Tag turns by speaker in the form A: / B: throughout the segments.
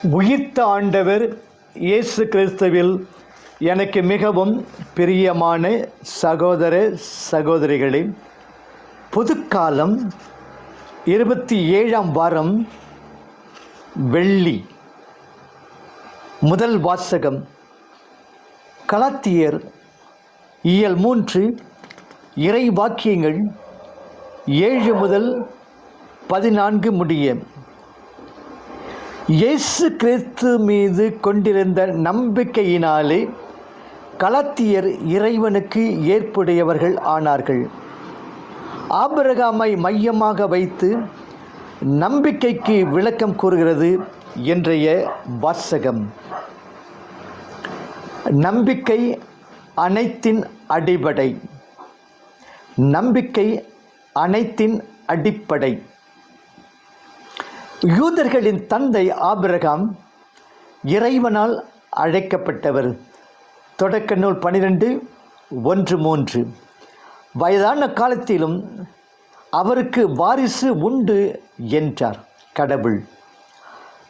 A: உயிர்த்த ஆண்டவர் இயேசு கிறிஸ்துவில் எனக்கு மிகவும் பிரியமான சகோதர சகோதரிகளே புதுக்காலம் இருபத்தி ஏழாம் வாரம் வெள்ளி முதல் வாசகம் கலாத்தியர் இயல் மூன்று இறை வாக்கியங்கள் ஏழு முதல் பதினான்கு முடிய. இயேசு கிறிஸ்து மீது கொண்டிருந்த நம்பிக்கையினாலே கலத்தியர் இறைவனுக்கு ஏற்புடையவர்கள் ஆனார்கள். ஆபிரகாமை மையமாக வைத்து நம்பிக்கைக்கு விளக்கம் கூறுகிறது இன்றைய வாசகம். நம்பிக்கை அனைத்தின் அடிப்படை. நம்பிக்கை அனைத்தின் அடிப்படை. யூதர்களின் தந்தை ஆபிரகாம் இறைவனால் அழைக்கப்பட்டவர். தொடக்க நூல் பனிரெண்டு ஒன்று மூன்று. வயதான காலத்திலும் அவருக்கு வாரிசு உண்டு என்றார் கடவுள்.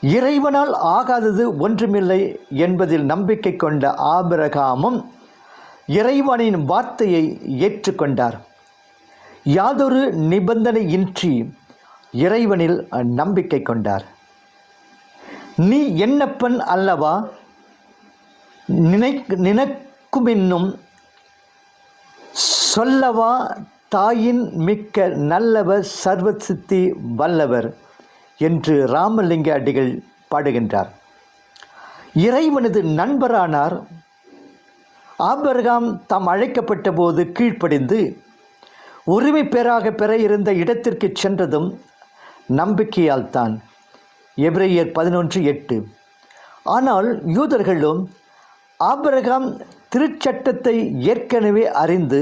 A: இறைவனால் ஆகாதது ஒன்றுமில்லை என்பதில் நம்பிக்கை கொண்ட ஆபிரகாமும் இறைவனின் வார்த்தையை ஏற்றுக்கொண்டார். யாதொரு நிபந்தனையின்றி இறைவனில் நம்பிக்கை கொண்டார். நீ என்னப்பன் அல்லவா? நினை நினைக்குமென்னும் சொல்லவா? தாயின் மிக்க நல்லவர் சர்வசித்தி வல்லவர் என்று ராமலிங்க அடிகள் பாடுகின்றார். இறைவனது நண்பரானார் ஆபர்காம் தாம் அழைக்கப்பட்ட போது கீழ்ப்படிந்து உரிமை பேராக பெற இருந்த இடத்திற்கு சென்றதும் நம்பிக்கையால் தான் எப்ரேயர் பதினொன்று எட்டு. ஆனால் யூதர்களும் ஆபிரகாம் திருச்சட்டத்தை ஏற்கனவே அறிந்து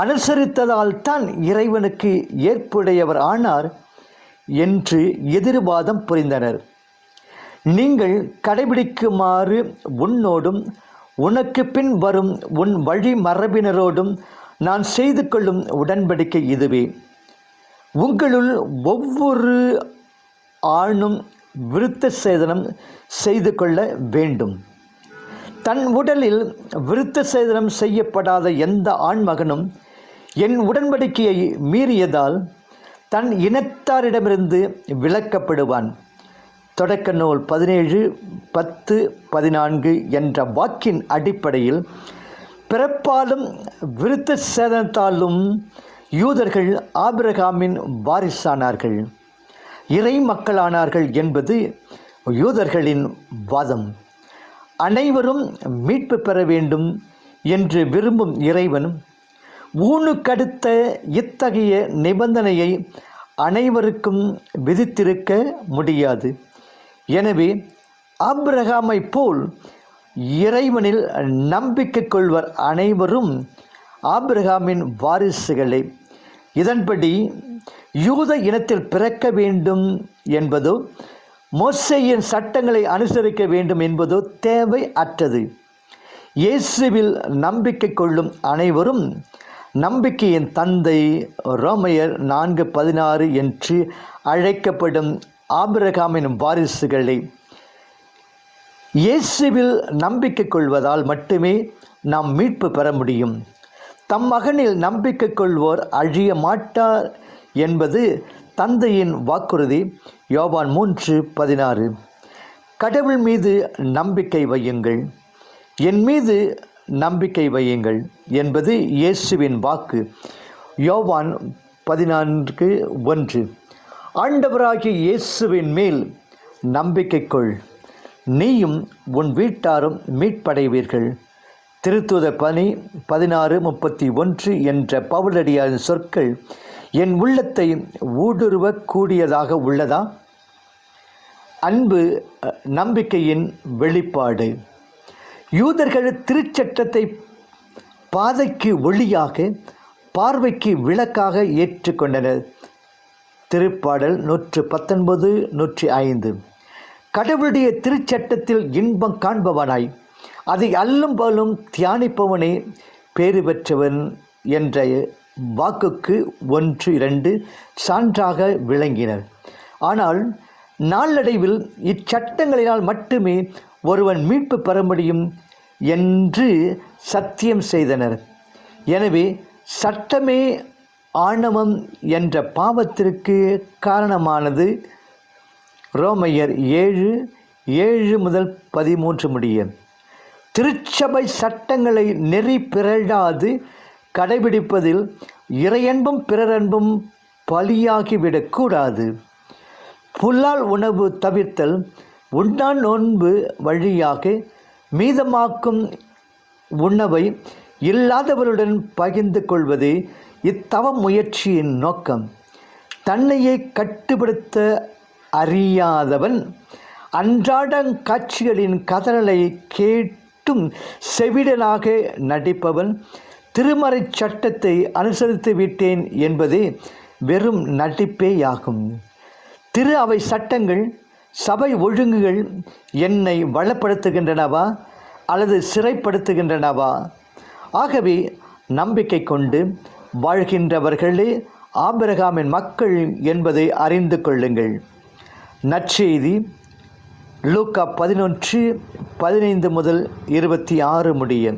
A: அனுசரித்ததால் தான் இறைவனுக்கு ஏற்புடையவர் ஆனார் என்று எதிர்வாதம் புரிந்தனர். நீங்கள் கடைபிடிக்குமாறு உன்னோடும் உனக்கு பின் வரும் உன் வழி மரபினரோடும் நான் செய்து கொள்ளும் உடன்படிக்கை இதுவே. உங்களுள் ஒவ்வொரு ஆணும் விருத்த சேதனம் செய்து கொள்ள வேண்டும். தன் உடலில் விருத்த சேதனம் செய்யப்படாத எந்த ஆண்மகனும் என் உடன்படிக்கையை மீறியதால் தன் இனத்தாரிடமிருந்து விலக்கப்படுவான். தொடக்க நூல் பதினேழு பத்து பதினான்கு என்ற வாக்கின் அடிப்படையில் பிறப்பாலும் விருத்த சேதனத்தாலும் யூதர்கள் ஆபிரகாமின் வாரிசானார்கள். இறை மக்களானார்கள் என்பது யூதர்களின் வாதம். அனைவரும் மீட்பு பெற வேண்டும் என்று விரும்பும் இறைவன் ஊனுக்கடுத்த இத்தகைய நிபந்தனையை அனைவருக்கும் விதித்திருக்க முடியாது. எனவே ஆபிரகாமை போல் இறைவனில் நம்பிக்கை கொள்வர் அனைவரும் ஆப்ரஹாமின் வாரிசுகளே. இதன்படி யூத இனத்தில் பிறக்க வேண்டும் என்பதோ மோசையின் சட்டங்களை அனுசரிக்க வேண்டும் என்பதோ தேவை அற்றது. இயேசுவில் நம்பிக்கை கொள்ளும் அனைவரும் நம்பிக்கையின் தந்தை ரோமையர் நான்கு பதினாறு என்று அழைக்கப்படும் ஆபிரகாமின் வாரிசுகளை இயேசுவில் நம்பிக்கை கொள்வதால் மட்டுமே நாம் மீட்பு பெற முடியும். தம் மகனில் நம்பிக்கை கொள்வோர் அழிய மாட்டார் என்பது தந்தையின் வாக்குறுதி. யோவான் மூன்று பதினாறு. கடவுள் மீது நம்பிக்கை வையுங்கள். என் மீது நம்பிக்கை வையுங்கள் என்பது இயேசுவின் வாக்கு. யோவான் பதினான்கு ஒன்று. ஆண்டவராகிய இயேசுவின் மேல் நம்பிக்கை கொள். நீயும் உன் வீட்டாரும் மீட்படைவீர்கள். திருத்துத பணி பதினாறு முப்பத்தி ஒன்று என்ற பவுலடியாரின் சொற்கள் என் உள்ளத்தை ஊடுருவக் கூடியதாக உள்ளதா? அன்பு நம்பிக்கையின் வெளிப்பாடு. யூதர்கள் திருச்சட்டத்தை பாதைக்கு ஒளியாக பார்வைக்கு விளக்காக ஏற்றுக்கொண்டனர். திருப்பாடல் நூற்று பத்தொன்பது நூற்றி ஐந்து. கடவுளுடைய திருச்சட்டத்தில் இன்பம் காண்பவனாய் அதை அல்லும் பலும் தியானிப்பவனே பேறு பெற்றவன் என்ற வாக்குக்கு ஒன்று இரண்டு சான்றாக விளங்கினர். ஆனால் நாளடைவில் இச்சட்டங்களினால் மட்டுமே ஒருவன் மீட்பு பெற முடியும் என்று சத்தியம் செய்தனர். எனவே சட்டமே ஆணவம் என்ற பாவத்திற்கு காரணமானது ரோமையர் ஏழு ஏழு முதல் பதிமூன்று முடியும் திருச்சபை சட்டங்களை நெறி பிறழாது கடைபிடிப்பதில் இறையன்பும் பிறரன்பும் பலியாகிவிடக்கூடாது. புல்லால் உணவு தவிர்த்தல் உண்ணான் நோன்பு வழியாக மீதமாக்கும் உணவை இல்லாதவருடன் பகிர்ந்து கொள்வது இத்தவ முயற்சியின் நோக்கம். தன்னையே கட்டுப்படுத்த அறியாதவன் அன்றாட காட்சிகளின் கதறலை மட்டும் செவிடனாக நடிப்பவன் திருமறைச் சட்டத்தை அனுசரித்து விட்டேன் என்பதே வெறும் நடிப்பேயாகும். திரு அவை சட்டங்கள் சபை ஒழுங்குகள் என்னை வளப்படுத்துகின்றனவா அல்லது சிறைப்படுத்துகின்றனவா? ஆகவே நம்பிக்கை கொண்டு வாழ்கின்றவர்களே ஆபிரகாமின் மக்கள் என்பதை அறிந்து கொள்ளுங்கள். நற்செய்தி லூக்கா பதினொன்று பதினைந்து முதல் இருபத்தி ஆறு முடிய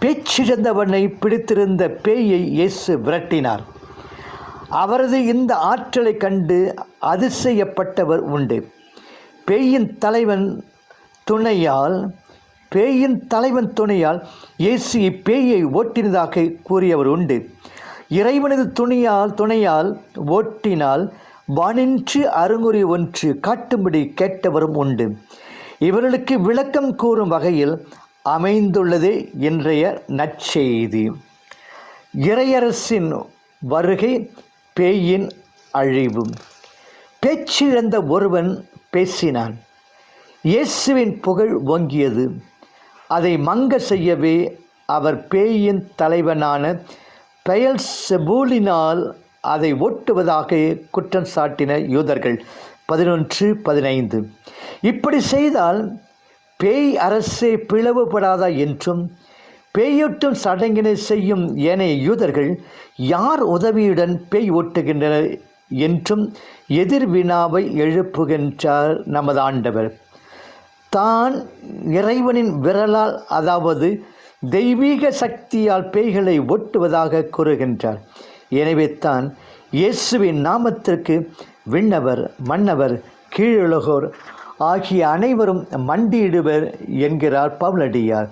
A: பேச்சிழந்தவனை பிடித்திருந்த பேயை இயேசு விரட்டினார். அவரது இந்த ஆற்றலை கண்டு அதிசயப்பட்டவர் உண்டு. பேயின் தலைவன் துணையால் பேயின் தலைவன் துணையால் இயேசு இப்பேயை ஓட்டினதாக கூறியவர் உண்டு. இறைவனது துணியால் துணையால் ஓட்டினால் வானின்று அருங்குறி ஒன்று காட்டும்படி கேட்டவரும் உண்டு. இவர்களுக்கு விளக்கம் கூறும் வகையில் அமைந்துள்ளது இன்றைய நற்செய்தி. இறையரசின் வருகை பேயின் அழிவு. பேச்சிழந்த ஒருவன் பேசினான் இயேசுவின் புகழ் ஓங்கியது. அதை மங்க செய்யவே அவர் பேயின் தலைவனான பெயல் செபூலினால் அதை ஓட்டுவதாக குற்றம் சாட்டின யூதர்கள் பதினொன்று பதினைந்து. இப்படி செய்தால் பேய் அரசே பிளவுபடாதா என்றும் பேயொட்டும் சடங்கினை செய்யும் ஏனைய யூதர்கள் யார் உதவியுடன் பேய் ஓட்டுகின்றனர் என்றும் எதிர்வினாவை எழுப்புகின்றார் நமது ஆண்டவர். தான் இறைவனின் விரலால் அதாவது தெய்வீக சக்தியால் பேய்களை ஒட்டுவதாக கூறுகின்றார். எனவே தான் இயேசுவின் நாமத்திற்கு விண்ணவர் மன்னவர் கீழுலகோர் ஆகிய அனைவரும் மண்டியிடுவர் என்கிறார் பவுலடியார்.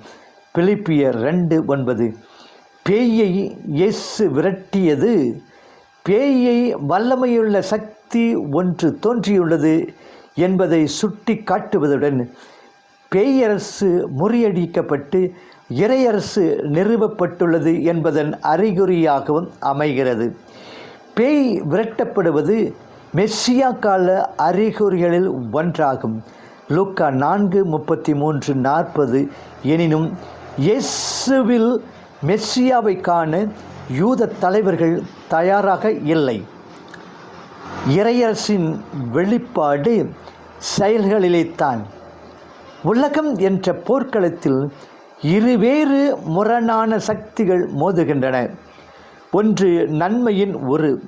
A: பிலிப்பியர் ரெண்டு ஒன்பது. பேயை இயேசு விரட்டியது. பேயை வல்லமையுள்ள சக்தி ஒன்று தோன்றியுள்ளது என்பதை சுட்டி காட்டுவதுடன் பேயரசு முறியடிக்கப்பட்டு இறையரசு நிறுவப்பட்டுள்ளது என்பதன் அறிகுறியாகவும் அமைகிறது. பேய் விரட்டப்படுவது மெஸ்ஸியா கால அறிகுறிகளில் ஒன்றாகும். லூக்கா நான்கு முப்பத்தி மூன்று நாற்பது எனினும் இயேசுவில் மெஸ்ஸியாவை காண யூத தலைவர்கள் தயாராக இல்லை. இறையரசின் வெளிப்பாடு செயல்களிலேத்தான் உலகம் என்ற போர்க்களத்தில் இருவேறு முரணான சக்திகள் மோதுகின்றன. ஒன்று நன்மையின் ஒரு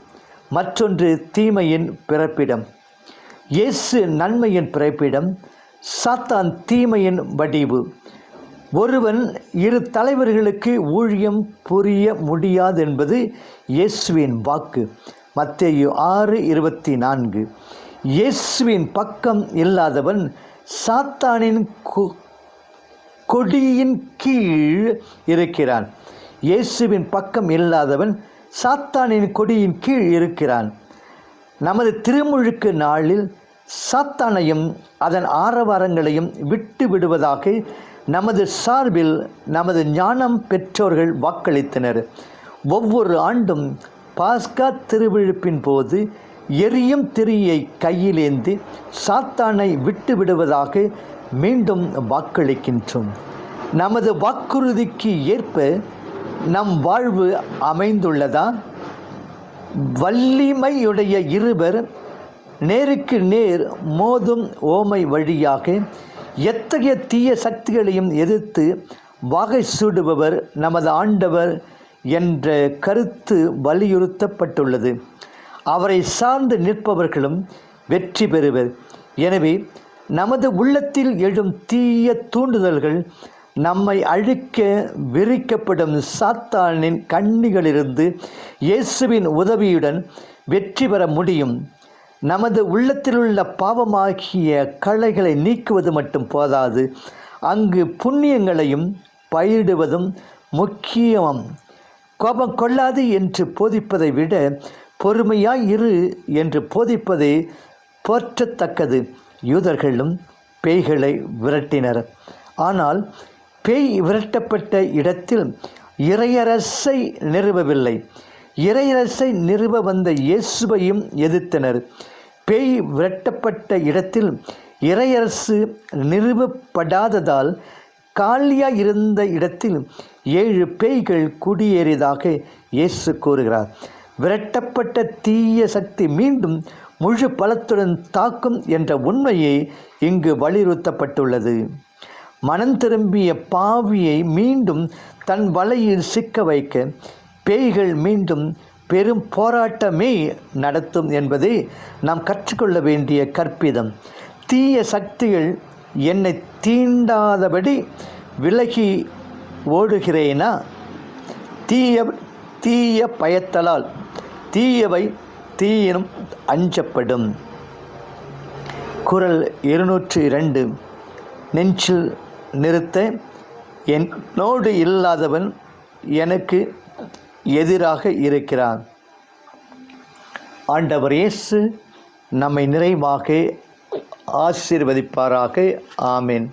A: மற்றொன்று தீமையின் பிறப்பிடம். இயேசு நன்மையின் பிறப்பிடம் சாத்தான் தீமையின் வடிவு. ஒருவன் இரு தலைவர்களுக்கு ஊழியம் புரிய முடியாது என்பது இயேசுவின் வாக்கு. மத்தேயு ஆறு இருபத்தி நான்கு. இயேசுவின் பக்கம் இல்லாதவன் சாத்தானின் கு- கொடியின் கீழ் இருக்கிறான். இயேசுவின் பக்கம் இல்லாதவன் சாத்தானின் கொடியின் கீழ் இருக்கிறான். நமது திருமுழுக்கு நாளில் சாத்தானையும் அதன் ஆரவாரங்களையும் விட்டு விடுவதாக நமது சார்பில் நமது ஞானம் பெற்றோர்கள் வாக்களித்தனர். ஒவ்வொரு ஆண்டும் பாஸ்கா திருவிழுப்பின் போது எரியும் திரியை கையிலேந்து சாத்தானை விட்டு விடுவதாக மீண்டும் வாக்களிக்கின்றோம். நமது வாக்குறுதிக்கு ஏற்ப நம் வாழ்வு அமைந்துள்ளதா? வல்லிமையுடைய இருவர் நேருக்கு நேர் மோதும் ஓமை வழியாக எத்தகைய தீய சக்திகளையும் எதிர்த்து வாகை சூடுபவர் நமது ஆண்டவர் என்ற கருத்து வலியுறுத்தப்பட்டுள்ளது. அவரை சார்ந்து நிற்பவர்களும் வெற்றி பெறுவர். எனவே நமது உள்ளத்தில் எழும் தீய தூண்டுதல்கள் நம்மை அழிக்க விரிக்கப்படும் சாத்தானின் கண்ணிகளிலிருந்து இயேசுவின் உதவியுடன் வெற்றி பெற முடியும். நமது உள்ளத்திலுள்ள பாவமாகிய களைகளை நீக்குவது மட்டும் போதாது அங்கு புண்ணியங்களையும் பயிரிடுவதும் முக்கியம். கோபம் கொள்ளாது என்று போதிப்பதை விட பொறுமையாய் இரு என்று போதிப்பதே போற்றத்தக்கது. யூதர்களும் பேய்களை விரட்டினர். ஆனால் பேய் விரட்டப்பட்ட இடத்தில் இறையரசை நிறுவவில்லை. இறையரசை நிறுவ வந்த இயேசுவையும் எதிர்த்தனர். பேய் விரட்டப்பட்ட இடத்தில் இறையரசு நிறுவப்படாததால் காலியாக இருந்த இடத்தில் ஏழு பேய்கள் குடியேறியதாக இயேசு கூறுகிறார். விரட்டப்பட்ட தீய சக்தி மீண்டும் முழு பலத்துடன் தாக்கும் என்ற உண்மையை இங்கு வலியுறுத்தப்பட்டுள்ளது. மனம் திரும்பிய பாவியை மீண்டும் தன் வலையில் சிக்க வைக்க பேய்கள் மீண்டும் பெரும் போராட்டமே நடத்தும் என்பதை நாம் கற்றுக்கொள்ள வேண்டிய கற்பிதம். தீய சக்திகள் என்னை தீண்டாதபடி விலகி ஓடுகிறேனா? தீய தீய பயத்தலால் தீயவை தீயினும் அஞ்சப்படும். குரல் இருநூற்றி இரண்டு நெஞ்சில் நிறுத்த என்னோடு இல்லாதவன் எனக்கு எதிராக இருக்கிறான். ஆண்டவர் இயேசு நம்மை நிறைவாக ஆசீர்வதிப்பாராக. ஆமேன்.